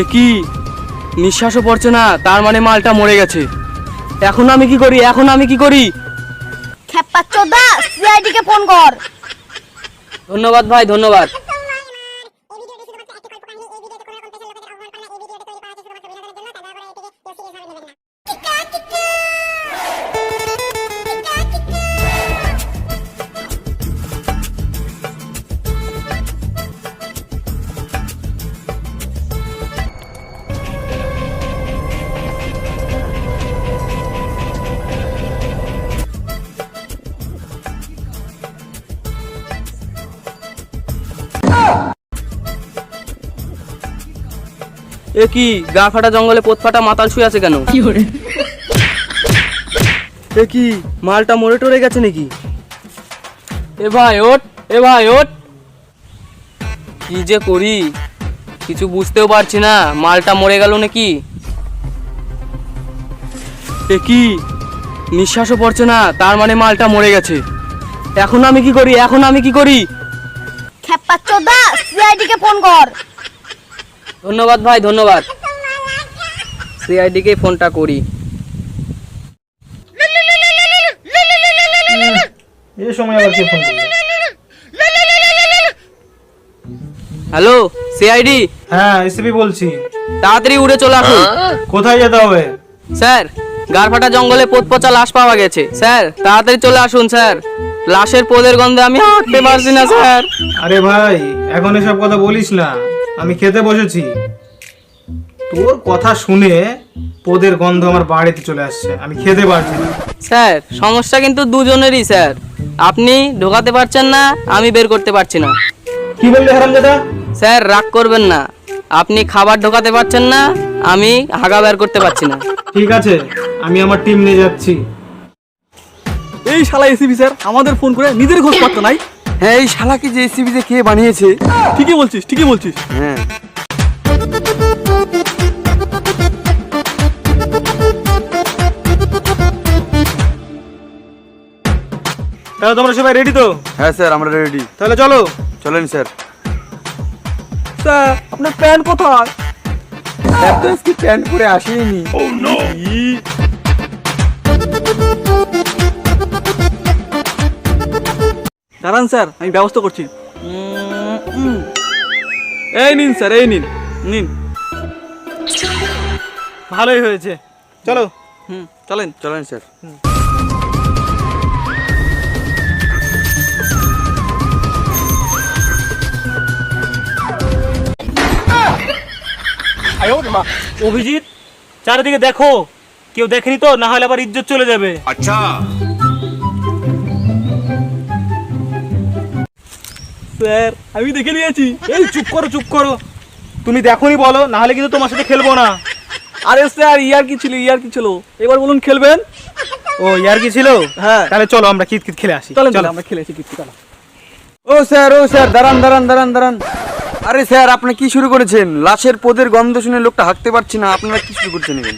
এ কি? নিঃশ্বাসও পড়ছে না তার মানে মালটা মরে গেছে। এখন আমি কি করি? এখন আমি কি করি? ফোন কর। ধন্যবাদ ভাই ধন্যবাদ। এ কি গা ফাটা জঙ্গলে পোত ফাটা মাতাল শুয়ে আছে কেন? কি এ কি মালটা মরে টরে গেছে নাকি? এ ভাই ওট এ ভাই ওট কি যে করি কিছু বুঝতেও পারছি না মালটা মরে গেল নাকি? এ কি নিঃশ্বাসও পড়ছে না তার মানে মালটা মরে গেছে। এখন আমি কি করি এখন আমি কি করি? খেপ্পা চোদা সিআইডি কে ফোন কর। ধন্যবাদ ভাই ধন্যবাদ। সিআইডিকে ফোনটা করি। এই সময় আবার কে ফোন করল? হ্যালো সিআইডি হ্যাঁ এসিপি বলছি। তাড়াতাড়ি উড়ে চলে আসুন। কোথায় যেতে হবে? স্যার গারফাটা জঙ্গলে পোত পচা লাশ পাওয়া গেছে। স্যার তাড়াতাড়ি চলে আসুন স্যার। লাশের পোদের গন্ধে আমি হাঁটতে পারছি না স্যার। আরে ভাই এখন এসব কথা বলিস না। আমি খেতে বসেছি। তোর কথা শুনে পোদের গন্ধ আমার বাড়িতে চলে আসছে। আমি খেতে পারছি না। স্যার সমস্যা কিন্তু দুজনেরই স্যার। আপনি ঢোকাতে পারছেন না আমি বের করতে পারছি না। কি বললি হারামজাদা? স্যার রাগ করবেন না। আপনি খাবার ঢোকাতে পারছেন না আমি হাগা বের করতে পারছি না। ঠিক আছে আমি আমার টিম নিয়ে যাচ্ছি। এই শালা এসিবি স্যার আমাদের ফোন করে নিজের খোঁজ পাত্তা নাই। হ্যাঁ এই শালাকে যে এসিবিতে কে বানিয়েছে? ঠিকই বলছিস ঠিকই বলছিস। হ্যাঁ। তাহলে তোমরা সবাই রেডি তো? হ্যাঁ স্যার আমরা রেডি তাহলে চলো। চলেন স্যার। স্যার আপনার প্যান্ট কোথায়? স্যার তো আজকে প্যান্ট পরে আসেনি। দাঁড়ান স্যার আমি ব্যবস্থা করছি। এই নিন স্যার এই নিন। নিন। ভালোই হয়েছে। চলো। হুম চলেন। চলেন স্যার। অভিজিৎ চারিদিকে দেখো। কেউ দেখেনি তো না হলে আবার ইজ্জত চলে যাবে। স্যার আমি দেখে নিয়েছি। এই চুপ করো চুপ করো। তুমি দেখোনি বলো না হলে কিন্তু তোমার সাথে খেলব না। আরে স্যার ইয়ার কি ছিল ইয়ার কি ছিল? এবার বলুন খেলবেন? ও ইয়ার কি ছিল? হ্যাঁ। তাহলে চলো আমরা কিত কিত খেলে আসি। চলো চলো। আমরা খেলেছি কিছু চলো। ও স্যার ও স্যার দাঁড়ান দাঁড়ান দাঁড়ান দাঁড়ান। আরে স্যার আপনি কি শুরু করেছেন? লাশের পোদের গন্ধ শুনে লোকটা হাঁটতে পারছে না আপনারা কি শুরু করছেন এখন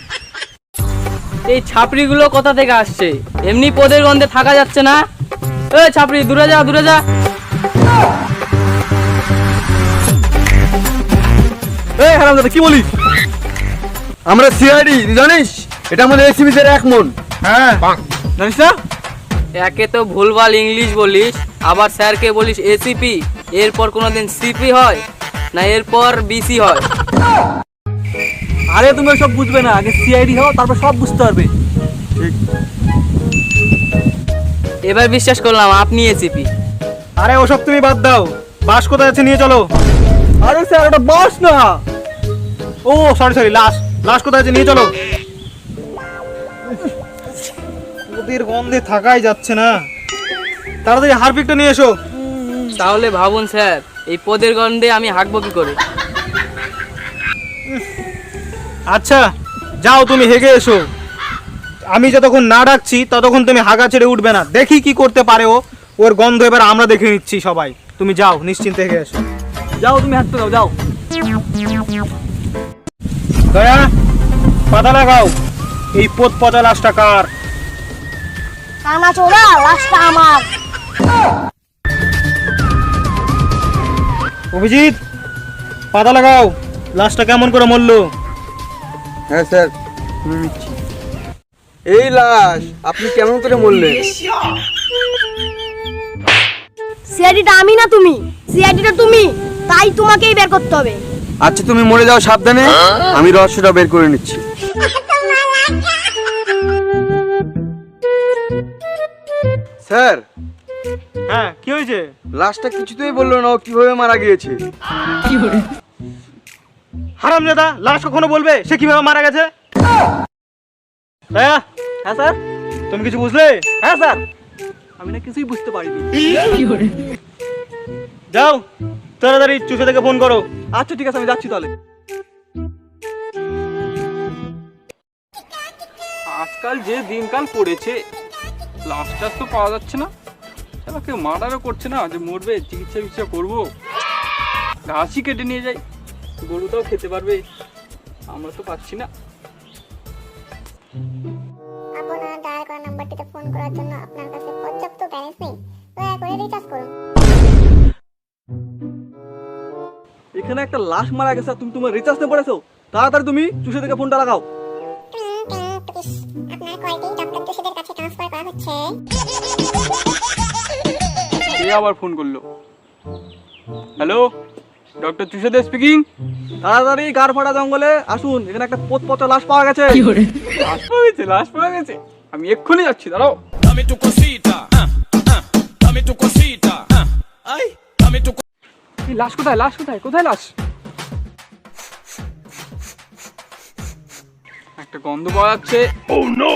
এই ছাপড়িগুলো কোথা থেকে আসছে? এমনি পোদের গন্ধে থাকা যাচ্ছে না? এ ছাপড়ি দূরে যা দূরে যা। হারাম দাদা কি বলিস আমরা সিআইডি জানিস? এটা আমাদের এসিবিদের এক মন। হ্যাঁ। জানিস না? একে তো ভুলভাল ইংলিশ বলিস আবার স্যারকে বলিস এসিপি এরপর কোনোদিন সিপি হয় না এরপর বিসি হয়। আরে তুমি সব বুঝবে না আগে সিআইডি হও তারপর সব বুঝতে পারবে। এবার বিশ্বাস করলাম আপনি এসিপি আরে ওসব তুমি বাদ দাও। বাস কোথায় আছে নিয়ে চলো। আরে স্যার ওটা বস না। ও সরি সরি লাশ লাশ কোথায় আছে? নিয়ে চলো। ওদের গন্ধে থাকাই যাচ্ছে না। তাড়াতাড়ি হারপিকটা নিয়ে এসো। তাহলে ভাবুন স্যার এই পদের গন্ধে আমি হাঁকবো কি করে? আচ্ছা যাও তুমি হেগে এসো। আমি যতক্ষণ না ডাকছি ততক্ষণ তুমি হাগা ছেড়ে উঠবে না। দেখি কি করতে পারে ও। ওর গন্ধ এবার আমরা দেখে নিচ্ছি সবাই। তুমি যাও নিশ্চিন্তে হেগে এসো। যাও তুমি হাঁটতে দাও যাও। দয়া পাতা লাগাও। এই পোত পচা লাশটা কার? কানা চোদা লাশটা আমার। অভিজিৎ পাতা লাগাও। লাশটা কেমন করে মরলো? হ্যাঁ স্যার। এই লাশ আপনি কেমন করে মরলেন? সিআইডিটা আমি না তুমি। সিআইডিটা তুমি। তাই তোমাকেই বের করতে হবে। আচ্ছা তুমি মরে যাও সাবধানে। আমি রহস্যটা বের করে নিচ্ছি। স্যার হ্যাঁ কি হয়েছে? লাশটা কিছুতেই বলল না ও কীভাবে মারা গিয়েছে? হারাম হারামজাদা লাশ কখনো বলবে? সে কীভাবে মারা গেছে? দয়া হ্যাঁ স্যার? তুমি কিছু বুঝলে? হ্যাঁ স্যার। আমি না কিছুই বুঝতে পারিনি। যাও। তাড়াতাড়ি চুষে থেকে ফোন করো। আচ্ছা ঠিক আছে আমি যাচ্ছি তাহলে। আজকাল যে দিনকাল পড়েছে লাশ টাস তো পাওয়া যাচ্ছে না। সেটা কেউ মার্ডারও করছে না যে মরবে চিকিৎসা ফিকিৎসা করব। ঘাসই কেটে নিয়ে যাই গরুটাও খেতে পারবে আমরা তো পাচ্ছি না। এখানে একটা লাশ মারা গেছে তুমি তোমার রিচার্জ নিয়ে পড়েছো। তাড়াতাড়ি তুমি চুষে থেকে ফোনটা লাগাও টিং টিং টুকিস। আপনার কলটি ডক্টর জোশীদের কাছে ট্রান্সফার করা হচ্ছে কে আবার ফোন করল? হ্যালো ডক্টর তুষার স্পিকিং তাড়াতাড়ি গার ফাটা জঙ্গলে আসুন এখানে একটা পোত পচা লাশ পাওয়া গেছে। লাশ পাওয়া গেছে লাশ পাওয়া গেছে। আমি এক্ষুনি যাচ্ছি দাঁড়াও। Dame tu cosita, ah, ah, dame tu cosita, এই লাশ কোথায়? লাশ কোথায়? কোথায় লাশ? একটা গন্ধ পাওয়া যাচ্ছে। ও নো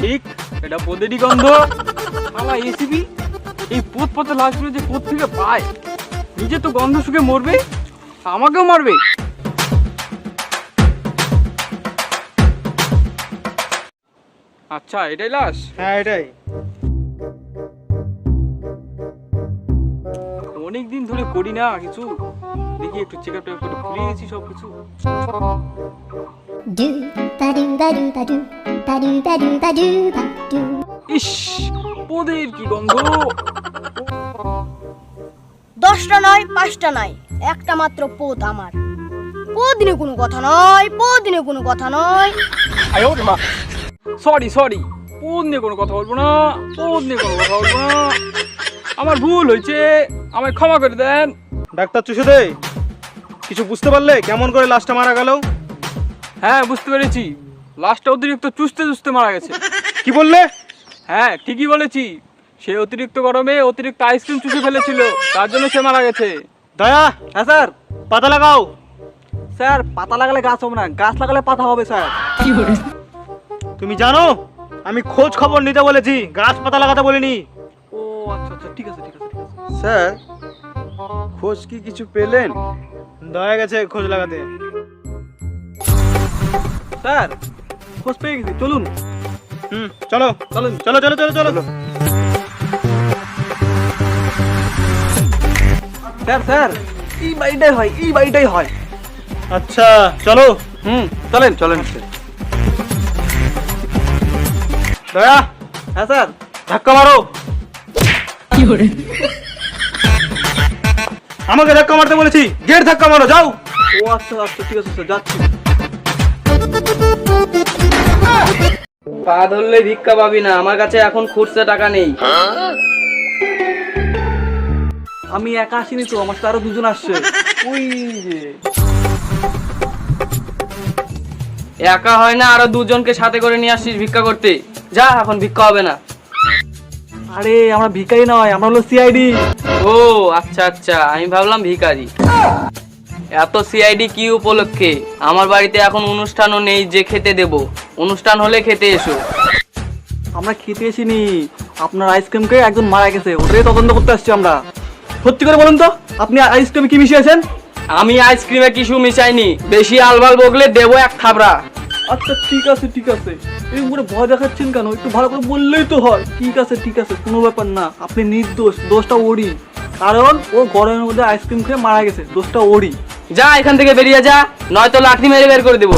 ঠিক এটা পোদেরই গন্ধ। শালা এসিবি এই পোত পথে লাশগুলো যে পোত থেকে পায়? নিজে তো গন্ধ শুকে মরবে আমাকেও মারবে। আচ্ছা এটাই লাশ? হ্যাঁ এটাই। অনেক দিন ধরে করি না কিছু দেখি একটু চেক আপ করে ভুলে গেছি সব কিছু. ইস পোদের কি গন্ধ? দশটা নয় পাঁচটা নয় একটা মাত্র পোত আমার। দিনে কোনো কথা নয় দিনে কোনো কথা নয়। সরি সরি পোদ নিয়ে কোনো কথা বলব না পোদ নিয়ে কোনো কথা বলব না। আমার ভুল হয়েছে। আমায় ক্ষমা করে দেন। ডাক্তার চুষে দে কিছু বুঝতে পারলে কেমন করে লাশটা মারা গেল? হ্যাঁ বুঝতে পেরেছি। লাস্টটা অতিরিক্ত চুষতে চুষতে মারা গেছে। কি বললে? হ্যাঁ ঠিকই বলেছি। সে অতিরিক্ত গরমে অতিরিক্ত আইসক্রিম চুষে ফেলেছিল। তার জন্য সে মারা গেছে। দয়া হ্যাঁ স্যার পাতা লাগাও। স্যার পাতা লাগালে গাছ হবে না। গাছ লাগালে পাতা হবে স্যার। তুমি জানো আমি খোঁজ খবর নিতে বলেছি। গাছ পাতা লাগাতে বলিনি। ও আচ্ছা আচ্ছা ঠিক আছে ঠিক আছে। স্যার খোঁজ কি কিছু পেলেন? দয়া গেছে খোঁজ লাগাতে। স্যার খোঁজ পেয়ে গেছি চলুন। হুম। চলো চলুন। চলো চলো চলো চলো। স্যার স্যার এই বাড়িটাই হয় এই বাড়িটাই হয়। আচ্ছা চলো। হুম চলেন চলেন দয়া। হ্যাঁ স্যার। ধাক্কা মারো। আমাকে ধাক্কা মারতে বলেছি গেট ধাক্কা মারো যাও। ও আচ্ছা আচ্ছা ঠিক আছে স্যার যাচ্ছি। পা ধরলে ভিক্ষা পাবি না আমার কাছে এখন খুচরা টাকা নেই। আমি একা আসিনি তো আমার সাথে আরও দুজন আসছে। ওই যে একা হয় না আরও দুজনকে সাথে করে নিয়ে আসছিস ভিক্ষা করতে। যা এখন ভিক্ষা হবে না। আরে আমরা ভিক্ষাই নয় আমরা হলো সিআইডি। ও আচ্ছা আচ্ছা আমি ভাবলাম ভিখারি। এত সিআইডি কি উপলক্ষে? আমার বাড়িতে এখন অনুষ্ঠানও নেই যে খেতে দেব। অনুষ্ঠান হলে খেতে এসো। আমরা খেতে এসিনি আপনার আইসক্রিমকে একজন মারা গেছে। ওটাই তদন্ত করতে আসছি আমরা। সত্যি করে বলুন তো আপনি আইসক্রিমে কি মিশিয়েছেন? আমি আইসক্রিমে কিছু মিশাইনি। বেশি আলবাল বগলে দেবো এক থাবড়া। আচ্ছা ঠিক আছে ঠিক আছে। এই উপরে ভয় দেখাচ্ছেন কেন? একটু ভালো করে বললেই তো হয়। ঠিক আছে ঠিক আছে কোনো ব্যাপার না। আপনি নির্দোষ দোষটা ওরই। কারণ ও গরমের মধ্যে আইসক্রিম খেয়ে মারা গেছে। দোষটা ওরই। যা, এখান থেকে বেরিয়ে যা নয়তো লাঠি মেরে বের করে দেবো।